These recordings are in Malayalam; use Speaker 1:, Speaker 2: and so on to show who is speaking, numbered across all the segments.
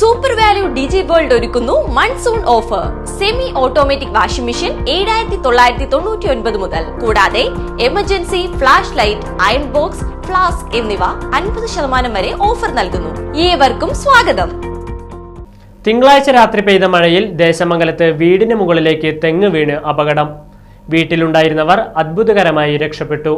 Speaker 1: സൂപ്പർ വാല്യൂ ഡിജി വേൾഡ് ഒരുക്കുന്നു monsoon offer semi automatic washing machine ഏഴായിരത്തി തൊള്ളായിരത്തി തൊണ്ണൂറ്റി ഒൻപത് മുതൽ. കൂടാതെ emergency flash light iron box flask എന്നിവ അൻപത് ശതമാനം വരെ ഓഫർ നൽകുന്നു. ഏവർക്കും സ്വാഗതം.
Speaker 2: തിങ്കളാഴ്ച രാത്രി പെയ്ത മഴയിൽ ദേശമംഗലത്ത് വീടിന് മുകളിലേക്ക് തെങ്ങ് വീണ് അപകടം. വീട്ടിലുണ്ടായിരുന്നവർ അത്ഭുതകരമായി രക്ഷപ്പെട്ടു.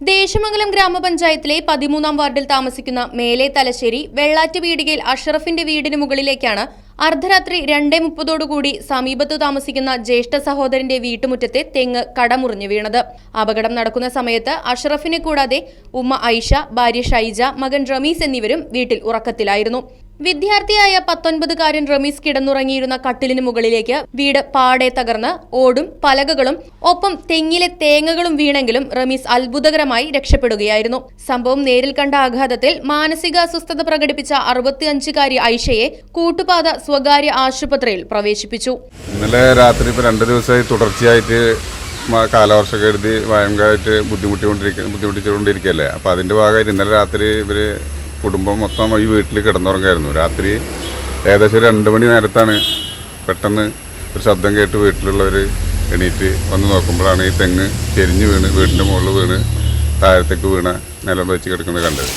Speaker 3: ദേശമംഗലം ഗ്രാമപഞ്ചായത്തിലെ പതിമൂന്നാം വാർഡിൽ താമസിക്കുന്ന മേലെ തലശ്ശേരി വെള്ളാറ്റ് വീടികയിൽ അഷറഫിന്റെ വീടിന് മുകളിലേക്കാണ് അർദ്ധരാത്രി രണ്ടേ മുപ്പതോടുകൂടി സമീപത്ത് താമസിക്കുന്ന ജ്യേഷ്ഠ സഹോദരന്റെ വീട്ടുമുറ്റത്തെ തെങ്ങ് കടമുറിഞ്ഞു വീണത്. അപകടം നടക്കുന്ന സമയത്ത് അഷറഫിനെ കൂടാതെ ഉമ്മ ഐഷ ഭാര്യ ഷൈജ മകൻ റമീസ് എന്നിവരും വീട്ടിൽ ഉറക്കത്തിലായിരുന്നു. വിദ്യാർത്ഥിയായ പത്തൊൻപതുകാരൻ റമീസ് കിടന്നുറങ്ങിയിരുന്ന കട്ടിലിന് മുകളിലേക്ക് വീട് പാടെ തകർന്ന് ഓടും പലകകളും ഒപ്പം തെങ്ങിലെ തേങ്ങകളും വീണെങ്കിലും റമീസ് അത്ഭുതകരമായി രക്ഷപ്പെടുകയായിരുന്നു. സംഭവം നേരിൽ കണ്ട ആഘാതത്തിൽ മാനസിക അസ്വസ്ഥത പ്രകടിപ്പിച്ച അറുപത്തിയഞ്ചുകാരി ഐഷയെ കൂട്ടുപാത സ്വകാര്യ ആശുപത്രിയിൽ പ്രവേശിപ്പിച്ചു.
Speaker 4: ഇന്നലെ രാത്രി ഇപ്പൊ രണ്ടു ദിവസമായി തുടർച്ചയായിട്ട് കാലവർഷ കാലവർഷക്കെടുതി ഭയങ്കരമായിട്ട് ബുദ്ധിമുട്ടിക്കൊണ്ടിരിക്കുക ബുദ്ധിമുട്ടിച്ചുകൊണ്ടിരിക്കുകയല്ലേ അപ്പോൾ അതിന്റെ ഭാഗമായിട്ട് ഇന്നലെ രാത്രി ഇവർ കുടുംബം മൊത്തം ഈ വീട്ടിൽ കിടന്നുറങ്ങായിരുന്നു. രാത്രി ഏകദേശം രണ്ട് മണി നേരത്താണ് പെട്ടെന്ന് ഒരു ശബ്ദം കേട്ട് വീട്ടിലുള്ളവർ എണീറ്റ് വന്ന് നോക്കുമ്പോഴാണ് ഈ തെങ്ങ് ചെരിഞ്ഞ് വീണ് വീടിന്റെ മുകളിൽ വീണ് താഴത്തേക്ക് വീണ നിലം വെച്ച് കിടക്കുന്നത് കണ്ടത്.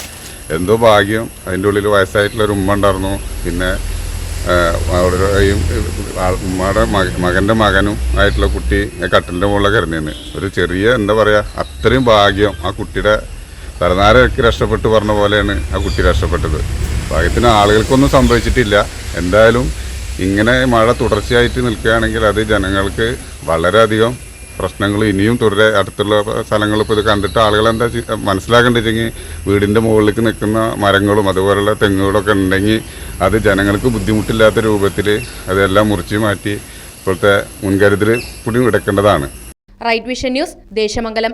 Speaker 4: എന്തോ ഭാഗ്യം അതിന്റെ ഉള്ളിൽ വയസ്സായിട്ടുള്ള ഒരു ഉമ്മ ഉണ്ടായിരുന്നു. പിന്നെ അവിടെയും ഉമ്മയുടെ മക- മകന്റെ മകനും ആയിട്ടുള്ള കുട്ടി കട്ടിലിന്റെ മുകളിലൊക്കെ ഇറങ്ങിയെന്ന് ഒരു ചെറിയ എന്താ പറയുക അത്രയും ഭാഗ്യം ആ കുട്ടിയുടെ തലനാരൊക്കെ രക്ഷപ്പെട്ടു പറഞ്ഞ പോലെയാണ് ആ കുട്ടി രക്ഷപ്പെട്ടത്. ഭാഗ്യത്തിന് ആളുകൾക്കൊന്നും സംഭവിച്ചിട്ടില്ല. എന്തായാലും ഇങ്ങനെ മഴ തുടർച്ചയായിട്ട് നിൽക്കുകയാണെങ്കിൽ അത് ജനങ്ങൾക്ക് വളരെയധികം പ്രശ്നങ്ങൾ ഇനിയും തുടരെ അടുത്തുള്ള സ്ഥലങ്ങൾ ഇപ്പോൾ ഇത് കണ്ടിട്ട് ആളുകൾ എന്താ മനസ്സിലാക്കേണ്ടതെങ്കിൽ വീടിന്റെ മുകളിലേക്ക് നിൽക്കുന്ന മരങ്ങളും അതുപോലുള്ള തെങ്ങുകളൊക്കെ ഉണ്ടെങ്കിൽ അത് ജനങ്ങൾക്ക് ബുദ്ധിമുട്ടില്ലാത്ത രൂപത്തിൽ അതെല്ലാം മുറിച്ച് മാറ്റി ഇപ്പോഴത്തെ മുൻകരുതൽ കൂടി എടുക്കേണ്ടതാണ്.
Speaker 3: Right vision news Desamangalam.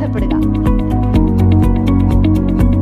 Speaker 5: Interpreta.